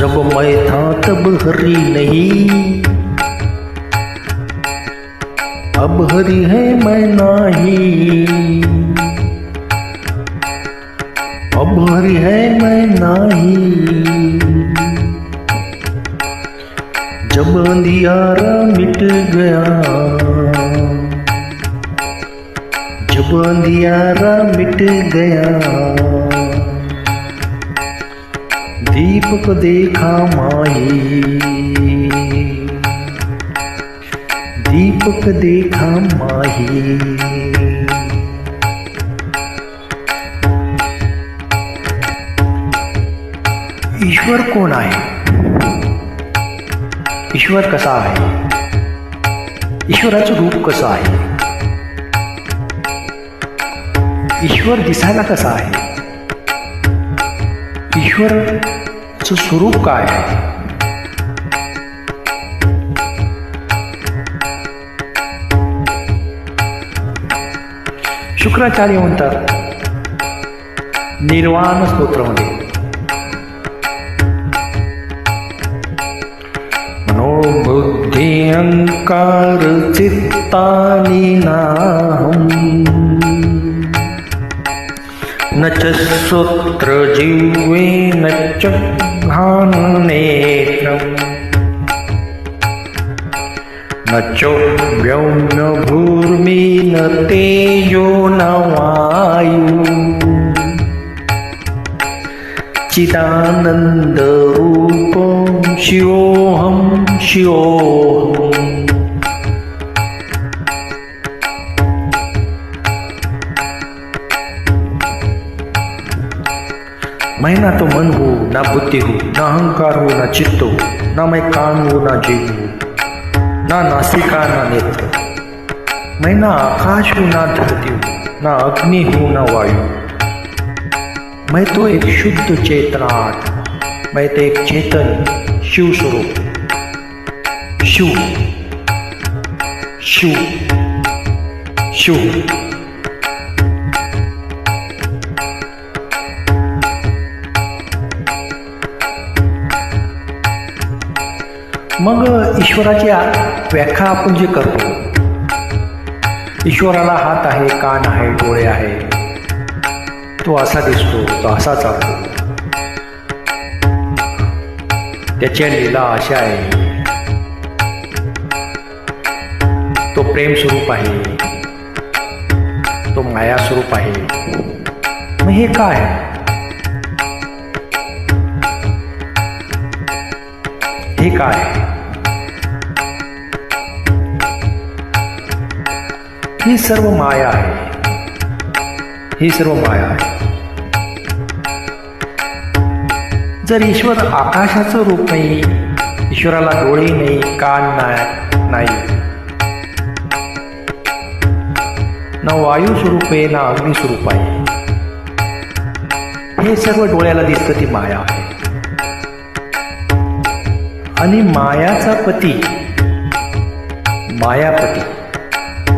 जब मैं था तब हरी नहीं। अब हरी है मैं नाही। अब हरी है मैं नाही। जब अंधियारा मिट गया। जब अंधियारा मिट गया। दीपक देखा माही दीपक देखा माही। ईश्वर कोण आहे ईश्वर कसा आहे ईश्वराचं रूप कसं आहे? ईश्वर दिसायला कसा आहे? ईश्वरचं स्वरूप काय? आहे शुक्राचार्य म्हणतात निर्वाण स्तोत्रामध्ये. मनोबुद्धी अंकार चित्तानी नाहम न च श्रोत्र जिह्वे न च घाननेत्रम् न चोभ्यं न भूर्मि न तेजो न वायु चिदानन्दरूपं शिवोऽहं शिवोऽहम् मैं ना तो मन हूँ ना बुद्धि हूँ ना अहंकार हूँ ना चित्त हूँ ना मैं कान हूँ ना जीव हूँ ना नासिका ना नेत्र मैं ना आकाश हूँ ना धरती हूँ ना अग्नि हूँ ना वायु मैं तो एक शुद्ध चेतना आत्मा मैं तो एक चेतन शिव स्वरूप शिव शिव शिव मग ईश्वराची व्याख्या आपण जे करतो ईश्वराला हात आहे कान आहे डोळे आहे तो असा दिसतो तो असा चालतो. त्याच्या लीला अशा आहे. तो प्रेम स्वरूप आहे. तो माया स्वरूप आहे. मग हे काय आहे? हे काय ही सर्व माया आहे. ही सर्व माया आहे. जर ईश्वर आकाशाचं रूप नाही ईश्वराला डोळे नाही कान नाही नाही. ना वायू स्वरूप आहे ना अग्नी स्वरूप आहे. हे सर्व डोळ्याला दिसतं ती माया आहे. आणि मायाचा पती मायापती.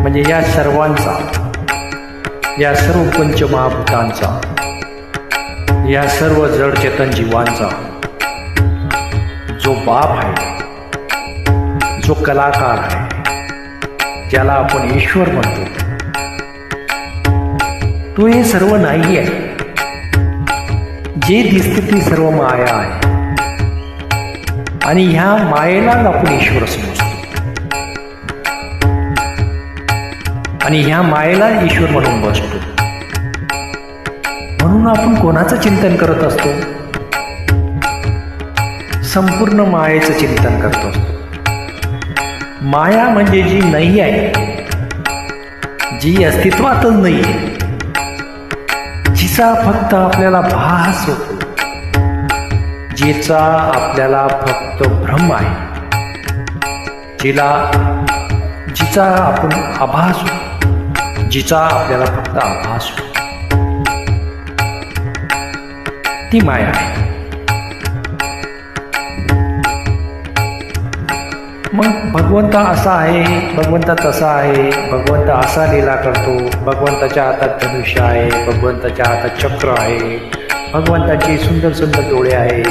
म्हणजे या सर्वांचा या सर्व पंचमहाभूतांचा या सर्व जड चेतन जीवांचा जो बाप आहे जो कलाकार आहे ज्याला आपण ईश्वर म्हणतो. तो हे सर्व नाही आहे. जे दिसते ती सर्व माया आहे. आणि ह्या मायेलाच आपण ईश्वर असतो. आणि ह्या मायेला ईश्वर म्हणून बसतो. म्हणून आपण कोणाचं चिंतन करत असतो? संपूर्ण मायेचं चिंतन करत असतो. माया म्हणजे जी नाही आहे जी अस्तित्वातच नाही आहे जिचा फक्त आपल्याला भास होतो जिचा आपल्याला फक्त भ्रम आहे जिला जिचा आपण आभास होतो. जिचा आपल्याला फक्त आभास होतो. ती माया आहे. मग भगवंत असा आहे भगवंत तसा आहे भगवंत असा लीला करतो भगवंताच्या हातात धनुष्य आहे भगवंताच्या हातात चक्र आहे भगवंताची सुंदर सुंदर डोळे आहे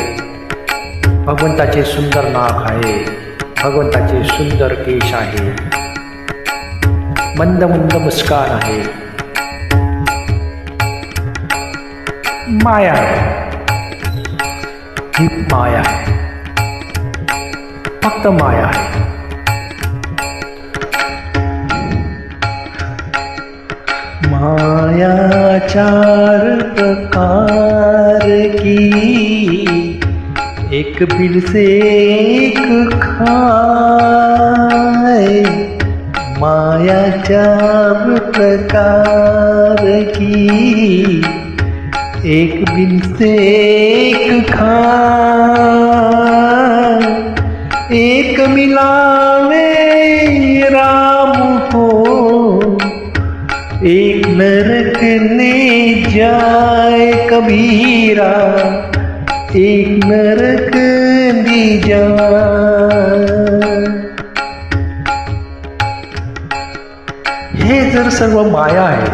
भगवंताचे सुंदर नाक आहे भगवंताचे सुंदर केश आहे. मंद मंद मुस्कान आहे. माया ही माया आहे. फक्त माया आहे. माया चार प्रकार की एक बिल से एक खाए. माया चार प्रकार की। एक बिन से एक खान। एक मिलावे राम को। एक नरक ले जाए कबीरा। एक नरक दी जाए। सर्व माया आहे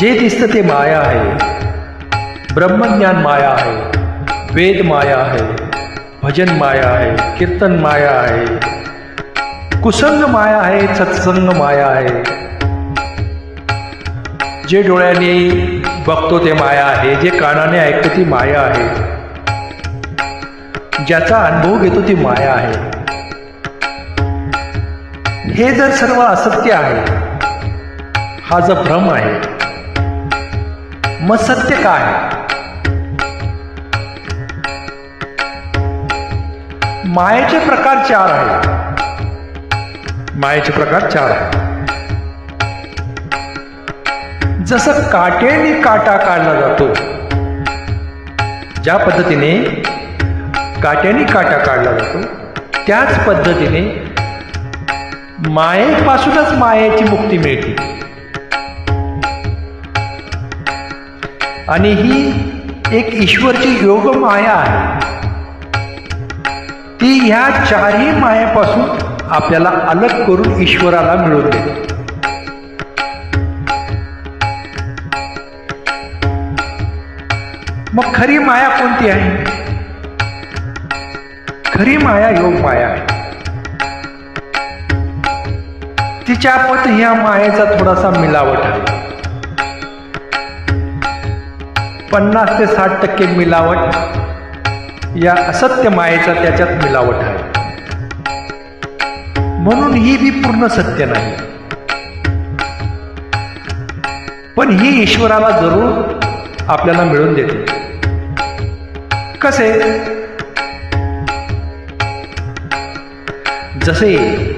जे दिसतं ते माया आहे ब्रह्मज्ञान माया आहे वेद माया आहे भजन माया आहे कीर्तन माया आहे कुसंग माया आहे सत्संग माया आहे जे डोळ्याने बघतो ते माया आहे जे कानाने ऐकतो ती माया आहे ज्याचा अनुभव घेतो ती माया आहे हे जर सर्व असत्य आहे हा जो भ्रम आहे मग सत्य काय? मायेचे प्रकार चार आहेत. मायेचे प्रकार चार आहे जसं काटेने काटा काढला जातो ज्या पद्धतीने काट्याने काटा काढला जातो त्याच पद्धतीने मायेपासूनच मायेची मुक्ती मिळते आणि ही एक ईश्वरची योग माया आहे. ती ह्या चारही मायापासून आपल्याला अलग करून ईश्वराला मिळवते. मग खरी माया कोणती आहे? खरी माया योग माया आहे. तिच्या पत ह्या मायेचा थोडासा मिलावट आहे. पन्नास ते साठ टक्के मिलावट या असत्य मायेचा त्याच्यात मिलावट आहे. म्हणून ही बी पूर्ण सत्य नाही. पण ही ईश्वराला जरूर आपल्याला मिळून देते. कसे? जसे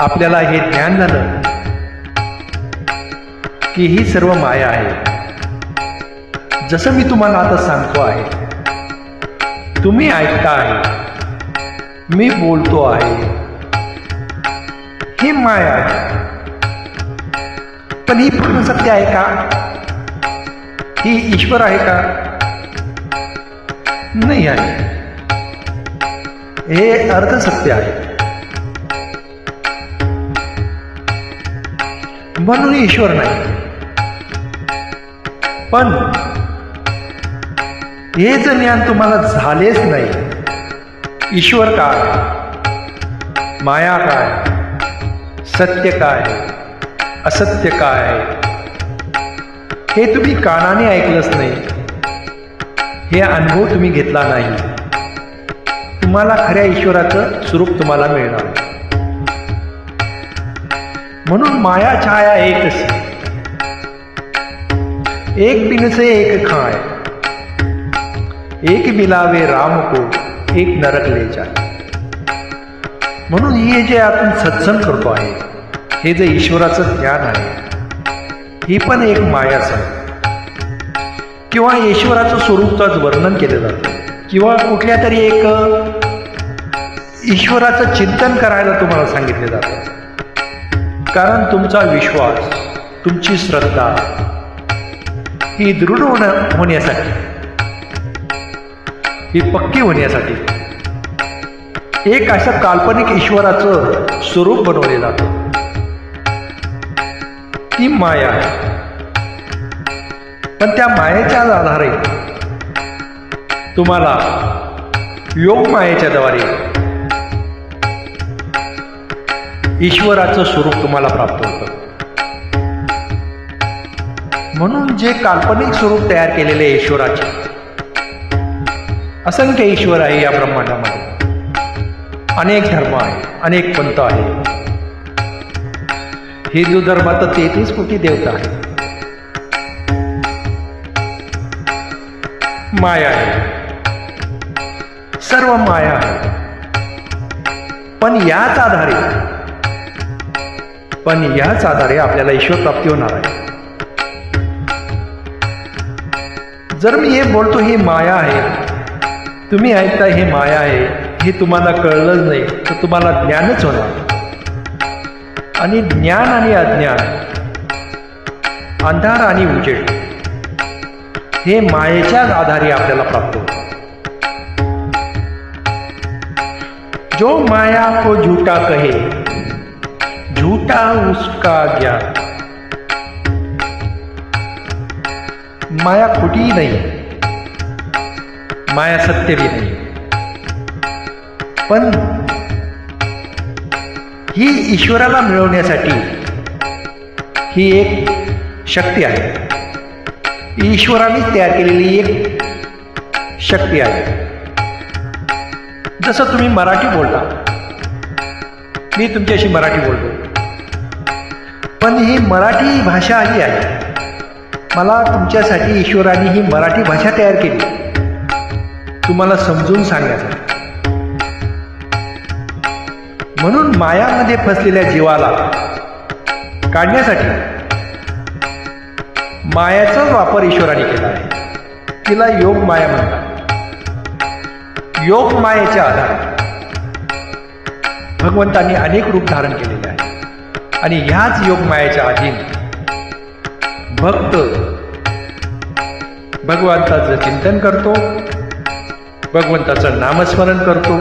आपल्याला हे ज्ञान झालं की ही सर्व माया आहे. जसं मी तुम्हाला आता सांगतो आहे तुम्ही ऐकता आहे मी बोलतो आहे. ही माया आहे. पण ही पूर्ण सत्य आहे का? ही ईश्वर आहे का? नाही आहे. हे अर्धसत्य आहे. म्हणून ईश्वर नाही. पण हे ज्ञान तुम्हाला झालेच नाही ईश्वर काय? माया काय? सत्य काय? असत्य काय? हे तुम्ही कानाने ऐकलंच नाही. हे अनुभव तुम्ही घेतला नाही. तुम्हाला खऱ्या ईश्वराचं स्वरूप तुम्हाला मिळणार. म्हणून माया छाया एकच एक बिनसे एक खाय. एक मिलावे राम को एक नरक ले जाय. म्हणून हे जे आपण सत्संग करतो आहे हे जे ईश्वराचं ज्ञान आहे ही पण एक मायाच आहे. किंवा ईश्वराचं स्वरूपच वर्णन केलं जातं. किंवा कुठल्या तरी एक ईश्वराचं चिंतन करायला तुम्हाला सांगितलं जातं. कारण तुमचा विश्वास तुमची श्रद्धा ही दृढ होण होण्यासाठी ही पक्की होण्यासाठी एक अशा काल्पनिक ईश्वराचं स्वरूप बनवले जातं. ती माया आहे. पण त्या मायेच्याच आधारे तुम्हाला योगमायेच्या द्वारे ईश्वराचं स्वरूप तुम्हाला प्राप्त होतं. म्हणून जे काल्पनिक स्वरूप तयार केलेले ईश्वराचे असंख्य ईश्वर आहे या ब्रह्मांडामध्ये. अनेक धर्म आहे अनेक पंथ आहे हिंदू धर्मात तेहतीस कोटी देवता आहे माया आहे. सर्व माया आहे पण याच आधारे पण याच आधारे आपल्याला ईश्वर प्राप्ती होणार आहे. जर मी हे बोलतो ही माया आहे. तुम्ही ऐकता हे माया आहे. हे तुम्हाला कळलंच नाही तर तुम्हाला ज्ञानच होणार. आणि ज्ञान आणि अज्ञान अंधार आणि उजेड हे मायेच्याच आधारे आपल्याला प्राप्त होतं जो माया को झूठा कहे झूठा उसका ज्ञान माया खोटी नाही माया सत्य भी नाही पण ही ईश्वराला मिळवण्यासाठी ही एक शक्ती आहे. ईश्वराने तयार केलेली एक शक्ती आहे. जसं तुम्ही मराठी बोलता मी तुमच्याशी मराठी बोलतो. पण ही मराठी भाषा आली आहे मला तुमच्यासाठी ईश्वराने ही मराठी भाषा तयार केली. तुम्हाला समजून सांगायचं. म्हणून मायामध्ये फसलेल्या जीवाला काढण्यासाठी मायाचाच वापर ईश्वराने केला आहे. तिला योग माया म्हणतात. योग मायेच्या आधारे भगवंतांनी अनेक रूप धारण केलेले आहे. आणि ह्याच योगमायाच्या अधीन भक्त भगवंताचं चिंतन करतो भगवंताचं नामस्मरण करतो.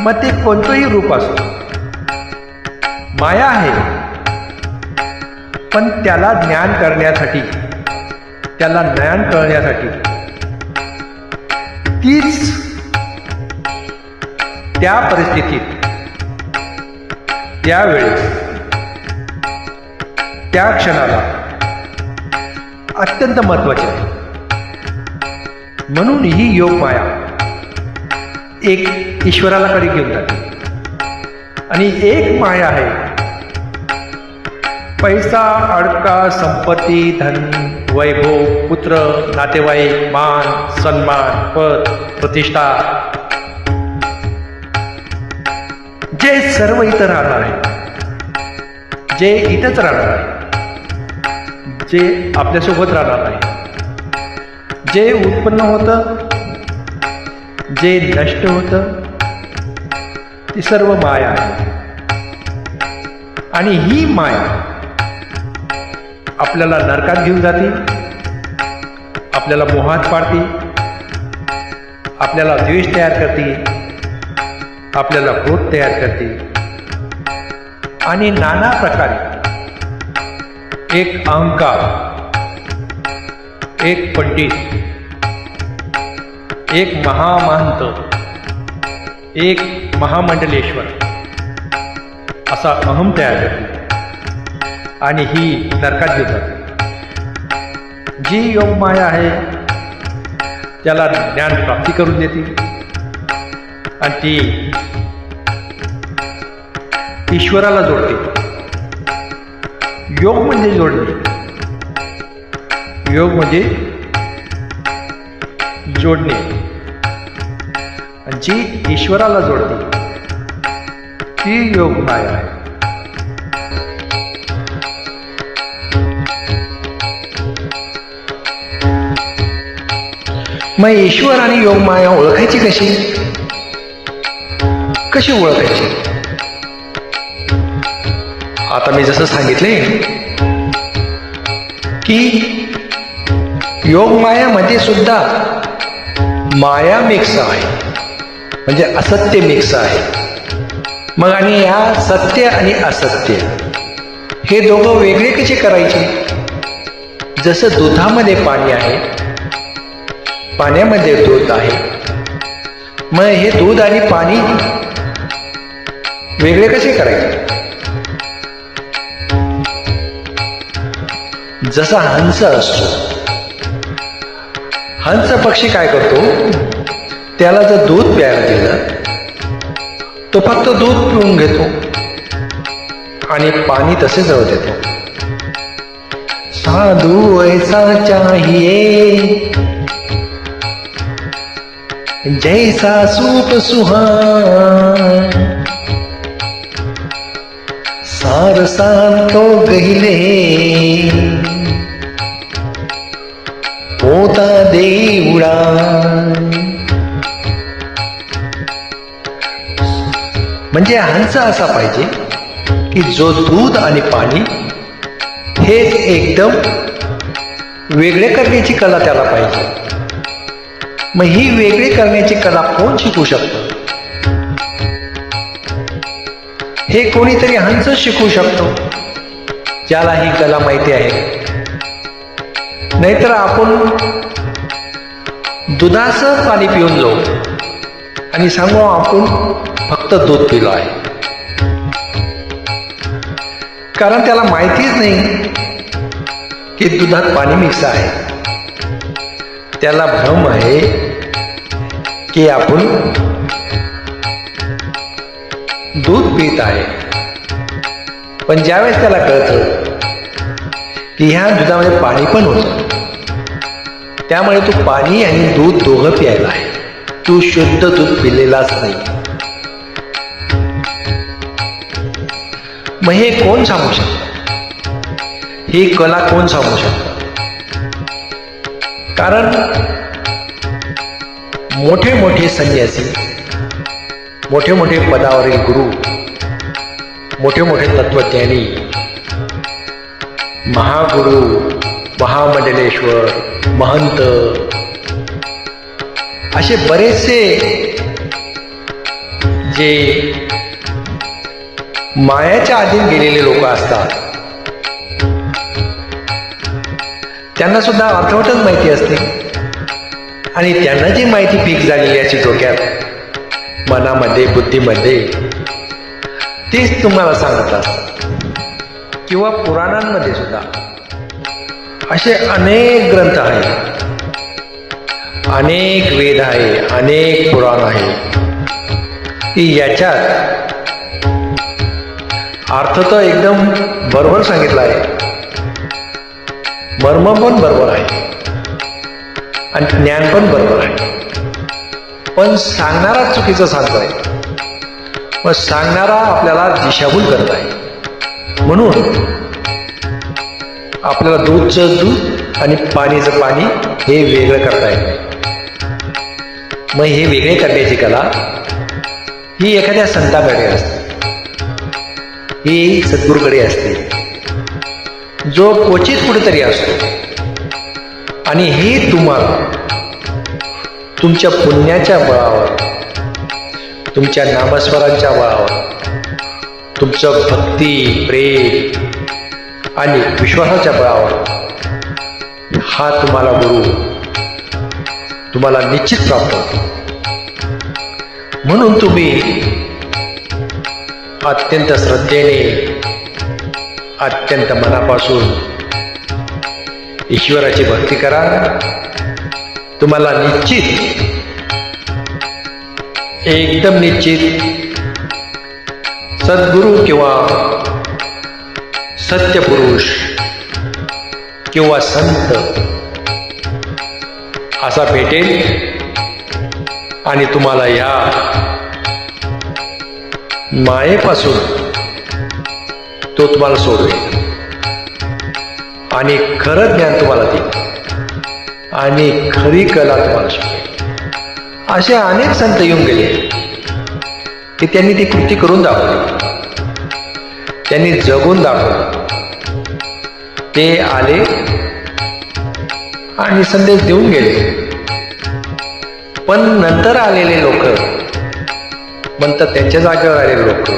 मग ते कोणतंही रूप असतो माया आहे पण त्याला ज्ञान करण्यासाठी त्याला ज्ञान कळण्यासाठी तीच त्या परिस्थितीत त्यावेळेस त्या क्षणाला अत्यंत महत्त्वाचे आहे. म्हणून ही योग माया एक ईश्वराला कडे घेऊन जाते. आणि एक माया आहे पैसा अडका संपत्ती धन वैभव पुत्र नातेवाईक मान सन्मान पद प्रतिष्ठा जे सर्व इथं राहणार आहे जे इथंच राहणार आहे जे आपल्यासोबत राहणार आहे जे उत्पन्न होतं जे नष्ट होतं ती सर्व माया आहे. आणि ही माया आपल्याला नरकात घेऊन जाते आपल्याला मोहात पाडते आपल्याला द्वेष तयार करते आपल्याला क्रोध तयार करते. आणि नाना प्रकारे एक अहंकार एक पंडित एक महामहंत एक महामंडलेश्वर असा अहम तयार करते. आणि ही नरकात घेऊन जी जी योगमाया आहे त्याला ज्ञान प्राप्ती करून देते. आणि ती ईश्वराला जोडते. योग म्हणजे जोडणे. योग म्हणजे जोडणे. जी ईश्वराला जोडते ती योग माया आहे. मग ईश्वर आणि योग माया ओळखायची कशी? कशी ओळखायची? आता मी जसं सांगितले की योग मायामध्ये सुद्धा माया मिक्स आहे. म्हणजे असत्य मिक्स आहे. मग आणि या सत्य आणि असत्य हे दोघं वेगळे कसे करायचे? जसं दुधामध्ये पाणी आहे पाण्यामध्ये दूध आहे. मग हे दूध आणि पाणी वेगळे कसे करायचे? जसा हंस असतो हंस पक्षी काय करतो? त्याला जर दूध प्यायला दिलं तो फक्त दूध पिऊन घेतो आणि पाणी तसेच जवळ देतो. साधू ऐसा चाहिए जैसा सूप सुहा सार तो गहिले? होता देवडा म्हणजे हंस असा पाहिजे की जो दूध आणि पाणी हे एकदम वेगळे करण्याची कला त्याला पाहिजे. मग ही वेगळी करण्याची कला कोण शिकू शकतो? हे कोणीतरी हंस शिकू शकतो ज्याला ही कला माहिती आहे. नाहीतर आपण दुधाचं पाणी पिऊन जाऊ आणि सांगू आपण फक्त दूध पिलो आहे. कारण त्याला माहितीच नाही की दुधात पाणी मिक्स आहे. त्याला भ्रम आहे की आपण दूध पित आहे. पण ज्यावेळेस त्याला कळतं की ह्या दुधामध्ये पाणी पण होतं त्यामुळे तू पाणी आणि दूध दोघं प्यायला आहे. तू शुद्ध दूध पिलेलाच नाही. मग हे कोण सांगू शकत? ही कला कोण सांगू शकत? कारण मोठे मोठे संन्यासी मोठे मोठे पदावरील गुरु मोठे मोठे तत्वज्ञानी महागुरु महामंडलेश्वर महंत असे बरेचसे जे मायाच्या अधीन गेलेले लोक असतात. त्यांना सुद्धा अर्थवटच माहिती असते. आणि त्यांना जी माहिती पीक झालेली याची डोक्यात मनामध्ये बुद्धीमध्ये. तेच तुम्हाला सांगत असतात. किंवा पुराणांमध्ये सुद्धा. असे अनेक ग्रंथ आहेत. अनेक वेद आहे अनेक पुराण आहे की याच्यात अर्थ तर एकदम बरोबर सांगितला आहे. मर्म पण बरोबर आहे. आणि ज्ञान पण बरोबर आहे. पण सांगणारा चुकीचं सांगतोय. मग सांगणारा आपल्याला दिशाभूल करत आहे. म्हणून आपल्याला दूधचं दूध आणि पाणीचं पाणी हे वेगळं करता येत नाही. मग हे वेगळे करण्याची कला ही एखाद्या संताकडे असते. ही सद्गुरूकडे असते. जो क्वचित कुठेतरी असतो. आणि हे तुम्हाला तुमच्या पुण्याच्या बळावर तुमच्या नामस्वरांच्या बळावर तुमचं भक्ती प्रेम आणि विश्वासाच्या बळावर हा तुम्हाला गुरु तुम्हाला निश्चित प्राप्त होतो. म्हणून तुम्ही अत्यंत श्रद्धेने अत्यंत मनापासून ईश्वराची भक्ती करा. तुम्हाला निश्चित. एकदम निश्चित. सद्गुरू किंवा सत्यपुरुष किंवा संत असा भेटेल आणि तुम्हाला या मायेपासून तो तुम्हाला सोडवेल. आणि खरं ज्ञान तुम्हाला देईल. आणि खरी कला तुम्हाला शिकवेल असे अनेक संत येऊन गेले. की त्यांनी ती कृती करून दाखवली. त्यांनी जगून दाखवलं. ते आले आणि संदेश देऊन गेले. पण नंतर आलेले लोक म्हणतात त्यांच्या जागेवर आलेले लोक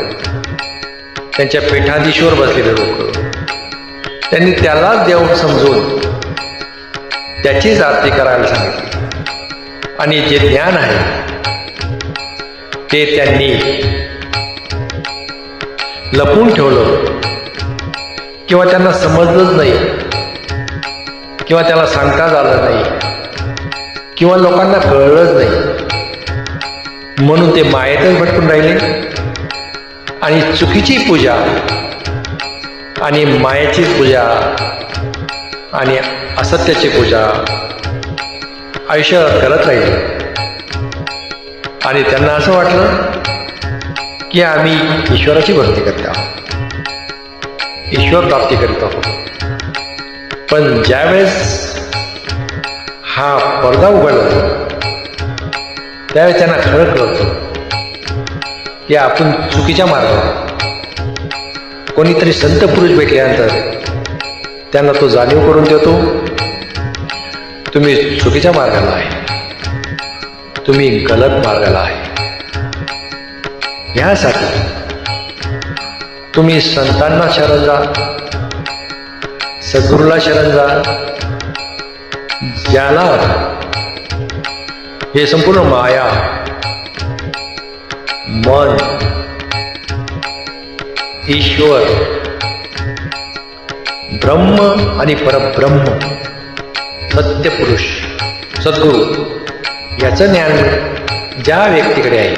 त्यांच्या पीठाधीशवर बसलेले लोक त्यांनी त्यालाच देव समजून त्याचीच आरती करायला सांगितली. आणि जे ज्ञान आहे ते त्यांनी लपून ठेवलं. किंवा त्यांना समजलंच नाही. किंवा त्याला सांगता आलं नाही. किंवा लोकांना कळलंच नाही. म्हणून ते मायेतच भटकून राहिले. आणि चुकीची पूजा आणि मायेची पूजा आणि असत्याची पूजा आयुष्य करत राहिले. आणि त्यांना असं वाटलं की आम्ही ईश्वराची भक्ती करत आहोत. ईश्वर प्राप्ती करीत आहोत. पण ज्यावेळेस हा पडदा उघडला त्यावेळेस त्यांना खरं कळतं की आपण चुकीच्या मार्गावर कोणीतरी संत पुरुष भेटल्यानंतर त्यांना तो जाणीव करून देतो. तुम्ही चुकीच्या मार्गाला आहे. तुम्ही गलत मार्गाला आहे. ह्यासाठी तुम्ही संतांना शरण जा सद्गुरूला शरण जा ज्याला हे संपूर्ण माया मन ईश्वर ब्रह्म आणि परब्रह्म. सत्यपुरुष सद्गुरू याचं ज्ञान ज्या व्यक्तीकडे आहे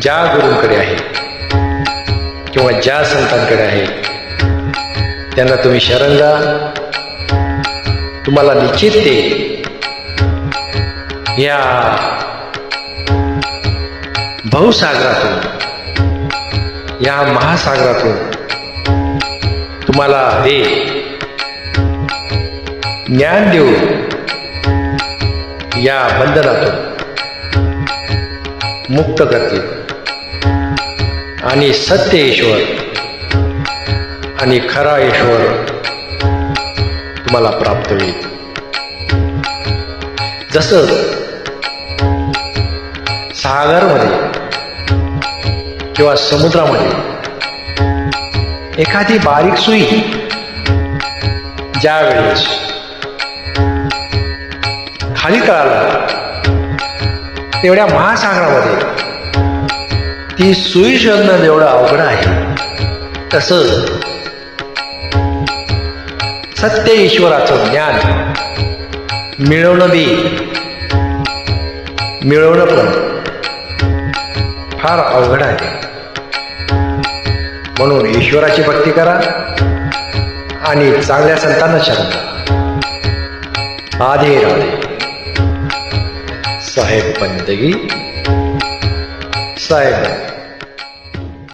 ज्या गुरूंकडे आहे किंवा ज्या संतांकडे आहे त्यांना तुम्ही शरण जा तुम्हाला निश्चित ते या भाऊसागरातून या महासागरातून तुम्हाला हे ज्ञान देऊ या बंधनातून मुक्त करतील. आणि सत्य ईश्वर आणि खरा ईश्वर तुम्हाला प्राप्त होईल. जसं सागरमध्ये किंवा समुद्रामध्ये एखादी बारीक सुई ज्या वेळेस खाली तळाला तेवढ्या महासागरामध्ये ती सुई शोधणं जेवढं अवघड आहे तसं सत्य ईश्वराचं ज्ञान मिळवणं बी मिळवणं पण फार अवघड आहे. म्हणून ईश्वराची भक्ती करा आणि चांगल्या संतांना शरण आधे राधे साहेब बंदगी. साहेब